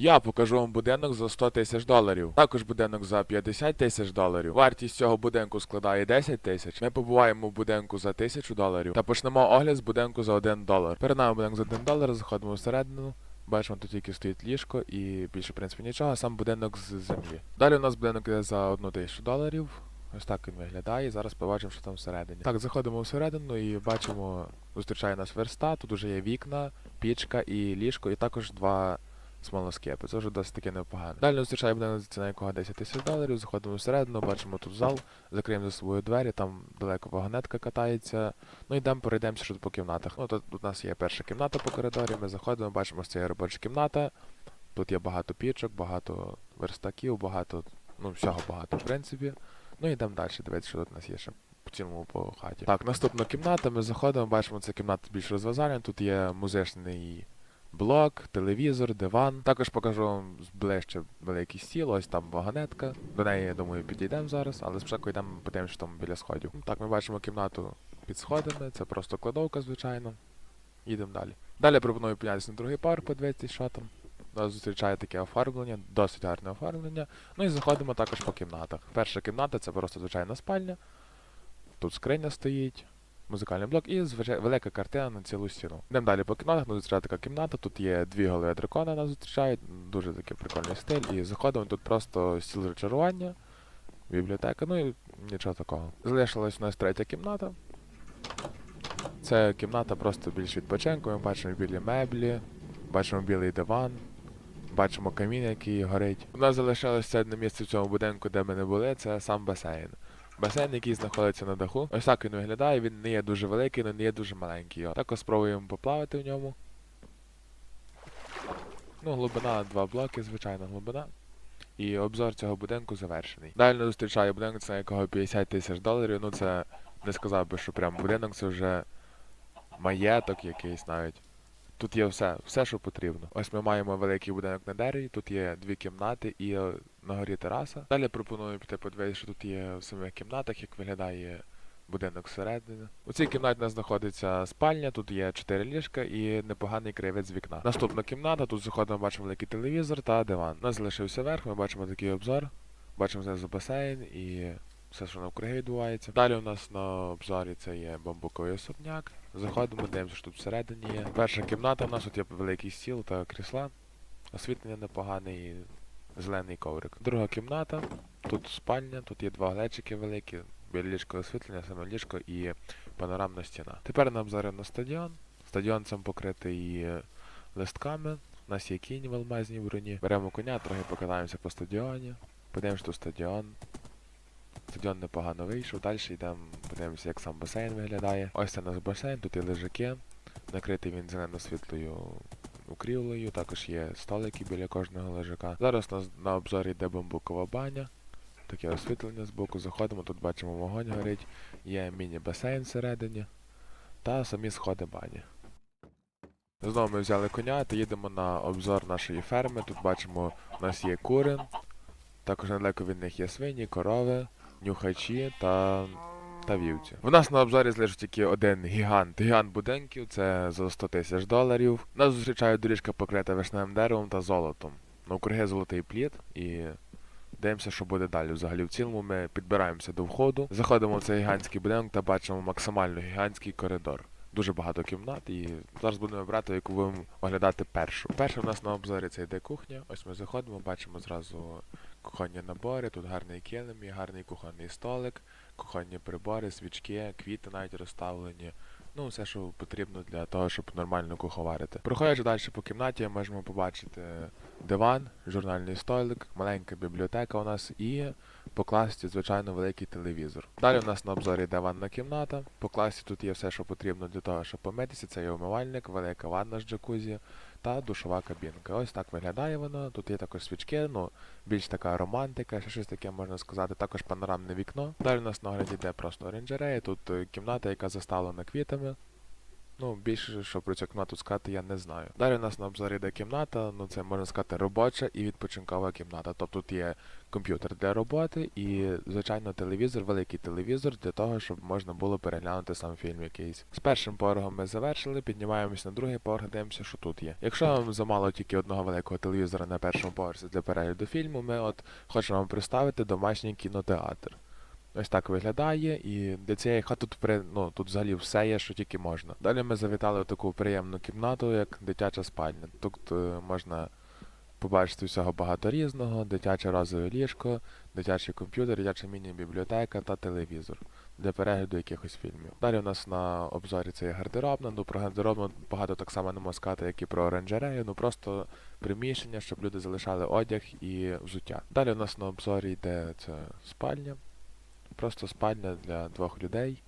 Я покажу вам будинок за 100 тисяч доларів. Також будинок за 50 тисяч доларів. Вартість цього будинку складає 10 тисяч. Ми побуваємо в будинку за 1000 доларів та почнемо огляд з будинку за 1 долар. Перед нами будинок за 1 долар, заходимо всередину. Бачимо, тут тільки стоїть ліжко і більше, в принципі, нічого, сам будинок з землі. Далі у нас будинок йде за 1 тисячу доларів. Ось так він виглядає. Зараз побачимо, що там всередині. Так, заходимо всередину і бачимо, зустрічає нас верста. Тут уже є вікна, пічка і ліжко, і також два смолоскипи. Це вже досить таки непогано. Далі зустрічає будинок ціна якого 10 тисяч доларів. Заходимо всередину, бачимо тут зал, закриємо за собою двері, там далеко вагонетка катається. Ну йдемо, перейдемося що тут по кімнатах. Ну тут у нас є перша кімната по коридорі. Ми заходимо, бачимо, що це є робоча кімната. Тут є багато пічок, багато верстаків, багато, ну всього багато, в принципі. Ну йдемо далі, дивіться, що тут у нас є ще в цілому по хаті. Так, наступна кімната, ми заходимо, бачимо, це кімната більш розважальна. Тут є музичний блок, телевізор, диван. Також покажу вам ближче великий стіл, ось там вагонетка. До неї, я думаю, підійдемо зараз, але спочатку йдемо подивимося, що там біля сходів. Так, ми бачимо кімнату під сходами, це просто кладовка, звичайно. Їдемо далі. Далі пропоную піднятися на другий парк, подивитися, що там. Нас зустрічає таке оформлення, досить гарне оформлення. Ну і заходимо також по кімнатах. Перша кімната це просто звичайна спальня. Тут скриня стоїть, музикальний блок і велика картина на цілу стіну. Йдемо далі по кімнатах, нас зустрічає така кімната, тут є дві голови дракона, нас зустрічають, дуже такий прикольний стиль. І заходимо тут просто стіл зачарування, бібліотека, ну і нічого такого. Залишилась у нас третя кімната. Це кімната просто більш відпочинку. Ми бачимо білі меблі, бачимо білий диван, бачимо камін, який горить. У нас залишилося одне місце в цьому будинку, де ми не були, це сам басейн. Басейн, який знаходиться на даху. Ось так він виглядає, він не є дуже великий, але не є дуже маленький. Також спробуємо поплавати в ньому. Ну, глибина 2 блоки, звичайна глибина. І обзор цього будинку завершений. Далі нас зустрічає будинок, це якого 50 тисяч доларів. Ну це не сказав би, що прям будинок, це вже маєток якийсь навіть. Тут є все, все, що потрібно. Ось ми маємо великий будинок на дереві, тут є дві кімнати і на горі тераса. Далі пропоную піти подивитися, що тут є в самих кімнатах, як виглядає будинок зсередини. У цій кімнаті у нас знаходиться спальня, тут є чотири ліжка і непоганий краєвид з вікна. Наступна кімната, тут заходимо, бачимо великий телевізор та диван. У нас залишився верх, ми бачимо такий обзор, бачимо знизу басейн і все, що навкруги відбувається. Далі у нас на обзорі це є бамбуковий особняк. Заходимо, дивимося, що тут всередині є. Перша кімната у нас тут є великий стіл та крісла. Освітлення непогане і зелений коврик. Друга кімната. Тут спальня, тут є два глечики великі, біля ліжко освітлення, саме ліжко і панорамна стіна. Тепер нам зараз на стадіон. Стадіон сам покритий листками. У нас є кінь в алмазній броні. Беремо коня, трохи покатаємося по стадіоні. Подивимося, що стадіон. Стадіон непогано вийшов. Далі йдемо, подивимося, як сам басейн виглядає. Ось це наш басейн, тут є лежаки. Накритий він зелено-світлою укрівлею, також є столики біля кожного лежака. Зараз у нас на обзорі йде бамбукова баня. Таке освітлення з боку заходимо, тут бачимо вогонь горить, є міні-басейн всередині та самі сходи бані. Знову ми взяли коня та їдемо на обзор нашої ферми. Тут бачимо, у нас є кури, також недалеко від них є свині, корови, нюхачі та, та вівці. В нас на обзорі залишить тільки один гігант. Гігант будинків, це за 100 тисяч доларів. Нас зустрічає доріжка покрита вишневим деревом та золотом. Навкруги золотий плід і дивимося, що буде далі. Взагалі в цілому ми підбираємося до входу, заходимо в цей гігантський будинок та бачимо максимально гігантський коридор. Дуже багато кімнат, і зараз будемо брати, яку будемо оглядати першу. Перша в нас на обзорі це йде кухня. Ось ми заходимо, бачимо зразу кухонні набори, тут гарний килим, гарний кухонний столик, кухонні прибори, свічки, квіти навіть розставлені. Ну, все, що потрібно для того, щоб нормально куховарити. Проходячи далі по кімнаті, можемо побачити диван, журнальний столик, маленька бібліотека у нас і по класті, звичайно, великий телевізор. Далі у нас на обзорі йде ванна кімната. По класі тут є все, що потрібно для того, щоб помитися. Це є умивальник, велика ванна з джакузі та душова кабінка. Ось так виглядає вона. Тут є також свічки, ну більш така романтика, ще щось таке можна сказати. Також панорамне вікно. Далі у нас на огляді йде просто оранжерея. Тут е, кімната, яка заставлена квітами. Ну, більше, що про цю кімнату сказати, я не знаю. Далі у нас на обзорі йде кімната, ну це можна сказати робоча і відпочинкова кімната. Тобто тут є комп'ютер для роботи і, звичайно, телевізор, великий телевізор для того, щоб можна було переглянути сам фільм якийсь. З першим поверхом ми завершили, піднімаємось на другий поверх, дивимося, що тут є. Якщо вам замало тільки одного великого телевізора на першому поверсі для перегляду фільму, ми от хочемо вам представити домашній кінотеатр. Ось так виглядає, і для цієї хати тут при ну тут взагалі все є, що тільки можна. Далі ми завітали в таку приємну кімнату, як дитяча спальня. Тут е, можна побачити всього багато різного, дитяче розове ліжко, дитячий комп'ютер, дитяча міні-бібліотека та телевізор для перегляду якихось фільмів. Далі у нас на обзорі це є гардеробна. Ну про гардеробну багато так само не можна сказати, як і про оранжерею, ну просто приміщення, щоб люди залишали одяг і взуття. Далі у нас на обзорі йде це спальня. Просто спальня для двох людей.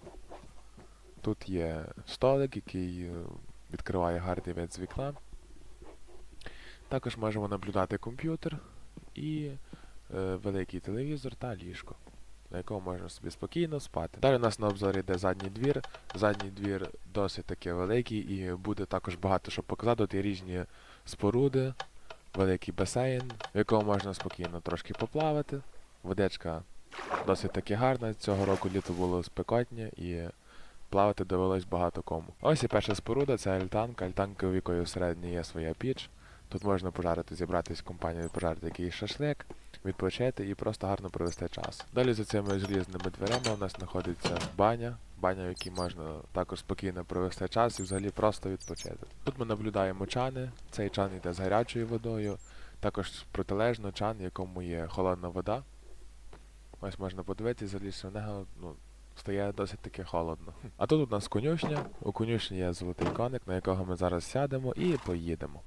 Тут є столик, який е, відкриває гарний вид з вікна. Також можемо наблюдати комп'ютер і е, великий телевізор та ліжко, на якому можна собі спокійно спати. Далі у нас на обзорі йде задній двір. Задній двір досить таки великий і буде також багато що показати. Тут є різні споруди, великий басейн, в якому можна спокійно трошки поплавати. Водичка досить таки гарна. Цього року літо було спекотнє і плавати довелось багато кому. Ось і перша споруда це альтанка. Альтанка, у якої всередині є своя піч. Тут можна пожарити, зібратись в компанію, пожарити якийсь шашлик, відпочити і просто гарно провести час. Далі за цими желізними дверима у нас знаходиться баня, баня, в якій можна також спокійно провести час і взагалі просто відпочити. Тут ми наблюдаємо чани. Цей чан йде з гарячою водою, також протилежно чан, в якому є холодна вода. Ось можна подивитися, залізти в нього, ну, стає досить таки холодно. А тут у нас конюшня. У конюшні є золотий коник, на якого ми зараз сядемо і поїдемо.